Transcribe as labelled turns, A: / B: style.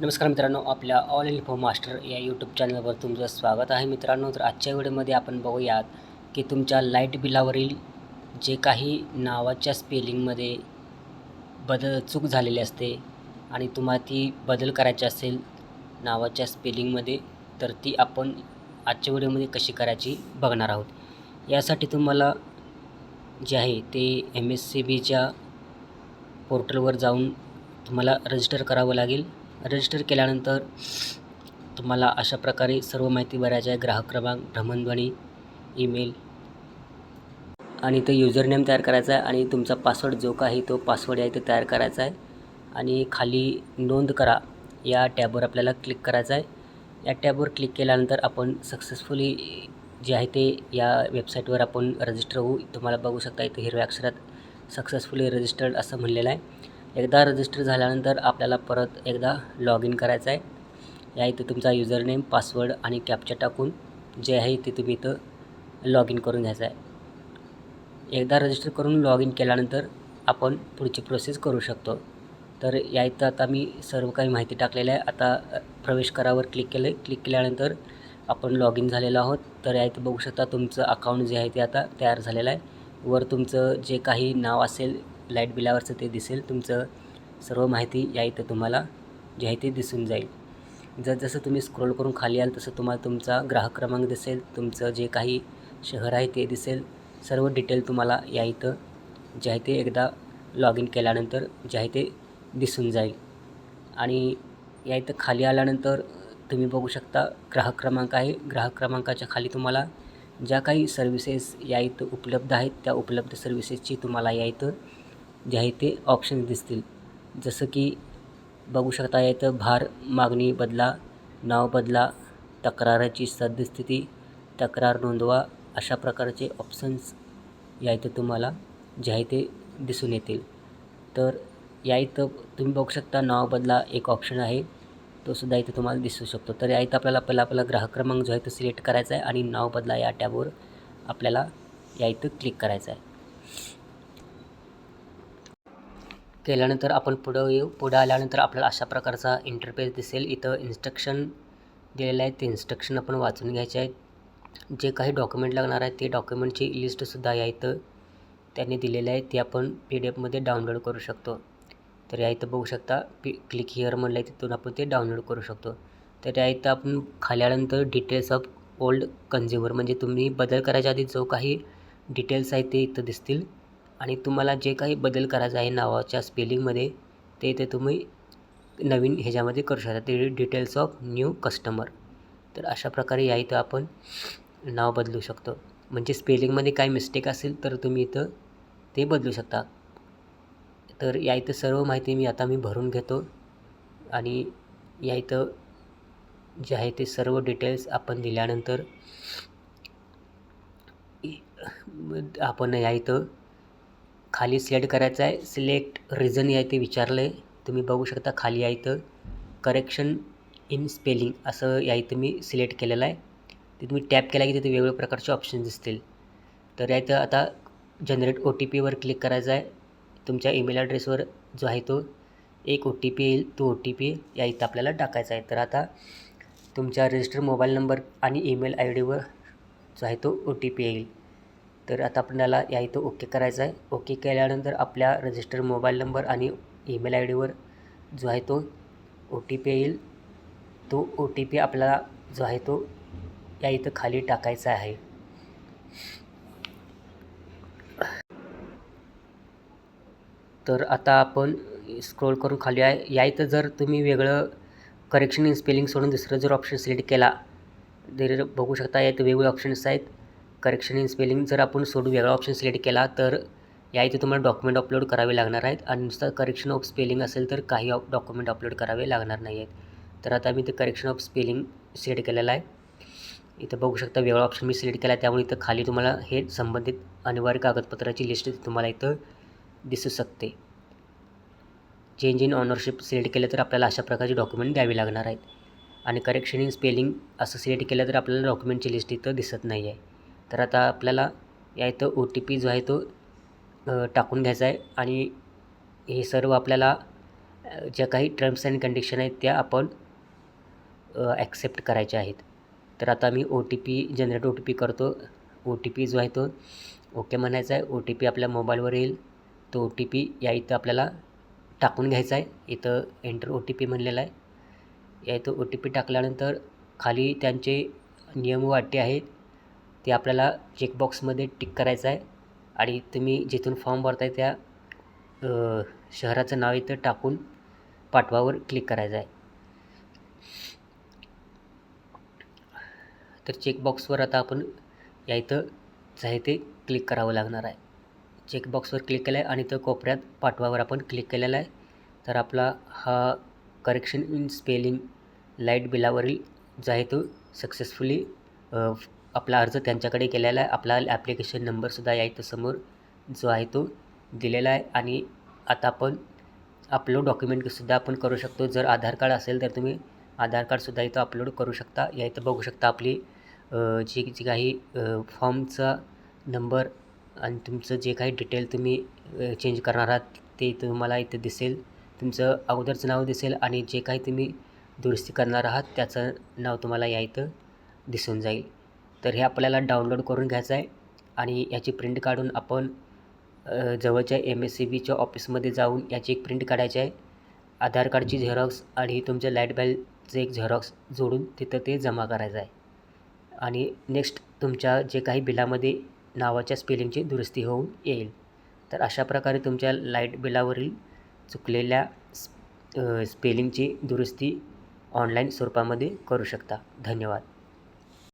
A: नमस्कार मित्रांनो आपल्या ऑल इन्फो मास्टर या यूट्यूब चॅनलवर तुमचं स्वागत आहे. मित्रांनो तर आजच्या व्हिडिओमध्ये आपण बघूयात की तुमच्या लाइट बिलावरील जे काही नावाच्या स्पेलिंगमध्ये बदल चूक झालेली असते आणि तुम्हाला ती बदल करायची असेल नावाच्या स्पेलिंगमध्ये तर ती आपण आजच्या व्हिडिओमध्ये कशी करायची बघणार आहोत. यासाठी तुम्हाला जे आहे ते एम एस सी बीच्या पोर्टलवर जाऊन तुम्हाला रजिस्टर करावं लागेल. रजिस्टर केल्यानंतर तुम्हाला अशा प्रकारे सर्व माहिती भरायची आहे. ग्राहक क्रमांक भ्रमणध्वनी ईमेल आणि तो युजर नेम तयार करायचा आहे आणि तुमचा पासवर्ड जो काही तो पासवर्ड आहे तो तयार करायचा आहे. आणि खाली नोंद करा. या टॅबवर आपल्याला क्लिक करायचं आहे. या टॅबवर क्लिक केल्यानंतर आपण सक्सेसफुली जे आहे ते या वेबसाईटवर आपण रजिस्टर होऊ. तुम्हाला बघू शकता इथे हिरव्या अक्षरात सक्सेसफुली रजिस्टर्ड असं म्हणलेलं आहे. एकदा रजिस्टर झाल्यानंतर आपल्याला परत एकदा लॉग इन करायचं आहे. या इथं तुमचा युजर नेम पासवर्ड आणि कॅप्चा टाकून जे आहे ते तुम्ही इथं लॉग इन करून घ्यायचं आहे. एकदा रजिस्टर करून लॉग इन केल्यानंतर आपण पुढची प्रोसेस करू शकतो. तर या इथं आता मी सर्व काही माहिती टाकलेलं आहे. आता प्रवेश करावर क्लिक केलं क्लिक केल्यानंतर आपण लॉग इन झालेलो आहोत. तर या इथं बघू शकता तुमचं अकाउंट जे आहे ते आता तयार झालेलं आहे. वर तुमचं जे काही नाव असेल लाइट बिलावरचं ते दिसेल. तुमचं सर्व माहिती या इथं तुम्हाला जे आहे ते दिसून जाईल. जर जसं तुम्ही स्क्रोल करून खाली याल तसं तुम्हाला तुमचा ग्राहक क्रमांक दिसेल तुमचं जे काही शहर आहे ते दिसेल. सर्व डिटेल तुम्हाला या इथं जे आहे ते एकदा लॉग इन केल्यानंतर जे आहे ते दिसून जाईल. आणि या इथं खाली आल्यानंतर तुम्ही बघू शकता ग्राहक क्रमांक आहे. ग्राहक क्रमांकाच्या खाली तुम्हाला ज्या काही सर्व्हिसेस या इथं उपलब्ध आहेत त्या उपलब्ध सर्व्हिसेसची तुम्हाला या इथं जे आहे ते ऑप्शन्स दिसतील. जसं की बघू शकता येतं इथं भार मागणी बदला नाव बदला तक्राराची सद्यस्थिती तक्रार नोंदवा अशा प्रकारचे ऑप्शन्स या इथं तुम्हाला जे आहे ते दिसून येतील. तर या इथं तुम्ही बघू शकता नाव बदला एक ऑप्शन आहे. तो सुद्धा इथं तुम्हाला दिसू शकतो. तर या इथं आपल्याला पहिला आपला ग्राहक क्रमांक जो आहे तो सिलेक्ट करायचा आहे आणि नाव बदला या टॅबवर आपल्याला या इथं क्लिक करायचं आहे. केल्यानंतर आपण पुढं येऊ. पुढं आल्यानंतर आपल्याला अशा प्रकारचा इंटरफेस दिसेल. इथं इन्स्ट्रक्शन दिलेलं आहे. ते इन्स्ट्रक्शन आपण वाचून घ्यायचे आहेत. जे काही डॉक्युमेंट लागणार आहे ते डॉक्युमेंटची लिस्टसुद्धा या इथं त्यांनी दिलेलं आहे. ते आपण पी डी एफमध्ये डाउनलोड करू शकतो. तर या इथं बघू शकता. पी क्लिक हिअर म्हणलं आहे. तिथून आपण ते डाउनलोड करू शकतो. तर या इथं आपण खाली आल्यानंतर डिटेल्स ऑफ ओल्ड कन्झ्युमर म्हणजे तुम्ही बदल करायच्या आधी जो काही डिटेल्स आहेत ते इथं दिसतील. आणि तुम्हाला जे काही बदल करायचा आहे नावाच्या स्पेलिंगमध्ये ते ते तुम्ही नवीन ह्याच्यामध्ये करू शकता. ते डिटेल्स ऑफ न्यू कस्टमर तर अशा प्रकारे या इथं आपण नाव बदलू शकतो. म्हणजे स्पेलिंगमध्ये काय मिस्टेक असेल तर तुम्ही इथं ते बदलू शकता. तर या इथं सर्व माहिती मी आता मी भरून घेतो. आणि या इथं जे आहे ते सर्व डिटेल्स आपण दिल्यानंतर आपण या इथं खाली सिलेक्ट करायचं आहे. सिलेक्ट रिझन या इथे विचारलं आहे तुम्ही बघू शकता खाली या इथं. करेक्शन इन स्पेलिंग असं या इथं मी सिलेक्ट केलेलं आहे. ते तुम्ही टॅप केला की तिथे वेगवेगळ्या प्रकारचे ऑप्शन दिसतील. तर या इथं आता जनरेट ओ टी पीवर क्लिक करायचं आहे. तुमच्या ईमेल ॲड्रेसवर जो आहे तो एक ओ टी पी येईल तो ओ टी पी या इथं आपल्याला टाकायचा आहे. तर आता तुमच्या रजिस्टर मोबाईल नंबर आणि ईमेल आय डीवर जो आहे तो ओ टी पी येईल. तर आता आपल्याला या इथं ओके करायचं आहे. ओके केल्यानंतर आपल्या रजिस्टर मोबाईल नंबर आणि ईमेल आय डीवर जो आहे तो ओ टी पी येईल. तो ओ टी पी आपल्याला जो आहे तो या इथं खाली टाकायचा आहे. तर आता आपण स्क्रोल करून खाली आहे. या इथं जर तुम्ही वेगळं करेक्शन इन स्पेलिंग सोडून दुसरं जर ऑप्शन सिलेक्ट केला तर बघू शकता यात वेगवेगळे ऑप्शन्स आहेत. करेक्शन इन स्पेलिंग जर आपण सोडून वेगळा ऑप्शन सिलेक्ट केला तर या इथे तुम्हाला डॉक्युमेंट अपलोड करावे लागणार आहेत. आणि नुसतं करेक्शन ऑफ स्पेलिंग असेल तर काही डॉक्युमेंट अपलोड करावे लागणार नाही आहेत तर आता मी ते करेक्शन ऑफ स्पेलिंग सिलेक्ट केलेलं आहे. इथं बघू शकता वेगळा ऑप्शन मी सिलेक्ट केला. आहे त्यामुळे इथं खाली तुम्हाला हे संबंधित अनिवार्य कागदपत्राची लिस्ट तुम्हाला इथं दिसू शकते. चेंज इन ऑनरशिप सिलेक्ट केलं तर आपल्याला अशा प्रकारचे डॉक्युमेंट द्यावे लागणार आहेत. आणि करेक्शन इन स्पेलिंग असं सिलेक्ट केलं तर आपल्याला डॉक्युमेंटची लिस्ट इथं दिसत नाही आहे तर आता आपल्याला या इथं ओ टी पी जो आहे तो टाकून घ्यायचा आहे. आणि हे सर्व आपल्याला ज्या काही टर्म्स अँड कंडिशन आहेत त्या आपण ॲक्सेप्ट करायच्या आहेत. तर आता मी O T P generate O T P करतो. ओ टी पी जो आहे तो ओके म्हणायचा आहे. ओ टी पी आपल्या मोबाईलवर येईल. तो ओ टी पी या इथं आपल्याला टाकून घ्यायचा आहे. इथं एंटर ओ टी पी म्हणलेला आहे. या इथं ओ टी पी टाकल्यानंतर खाली त्यांचे नियम व अटी आहेत. ते आपल्याला चेकबॉक्समध्ये टिक करायचं आहे. आणि तुम्ही जिथून फॉर्म भरताय त्या शहराचं नाव इथं टाकून पाठवावर क्लिक करायचं आहे. तर चेकबॉक्सवर आता आपण या इथं जे आहे ते क्लिक करावं लागणार आहे. चेकबॉक्सवर क्लिक केलं आहे आणि तर कोपऱ्यात पाठवावर आपण क्लिक केलेला आहे. तर आपला हा करेक्शन इन स्पेलिंग लाइट बिलावरील जो आहे तो सक्सेसफुली आपला अर्ज त्यांच्याकडे केलेला आहे. आपला ॲप्लिकेशन नंबरसुद्धा या इथं समोर जो आहे तो दिलेला आहे. आणि आता आपण अपलोड डॉक्युमेंटसुद्धा आपण करू शकतो. जर आधार कार्ड असेल तर तुम्ही आधार कार्डसुद्धा इथं अपलोड करू शकता. या इथं बघू शकता आपली जी जी काही फॉर्मचा नंबर आणि तुमचं जे काही डिटेल तुम्ही चेंज करणार आहात ते तुम्हाला इथं दिसेल. तुमचं अगोदरचं नाव दिसेल आणि जे काही तुम्ही दुरुस्ती करणार आहात त्याचं नाव तुम्हाला या इथं दिसून जाईल. तर हे आपल्याला डाउनलोड करून घ्यायचं आहे आणि याची प्रिंट काढून आपण जवळच्या एम एस सी बीच्या ऑफिसमध्ये जाऊन याची एक प्रिंट काढायची आहे. आधार कार्डची झेरॉक्स आणि तुमच्या लाइट बिलचं एक झेरॉक्स जोडून तिथं ते जमा करायचं आहे. आणि नेक्स्ट तुमच्या जे काही बिलामध्ये नावाच्या स्पेलिंगची दुरुस्ती होऊन येईल. तर अशा प्रकारे तुमच्या लाइट बिलावरील चुकलेल्या स्पेलिंगची दुरुस्ती ऑनलाईन स्वरूपामध्ये करू शकता. धन्यवाद.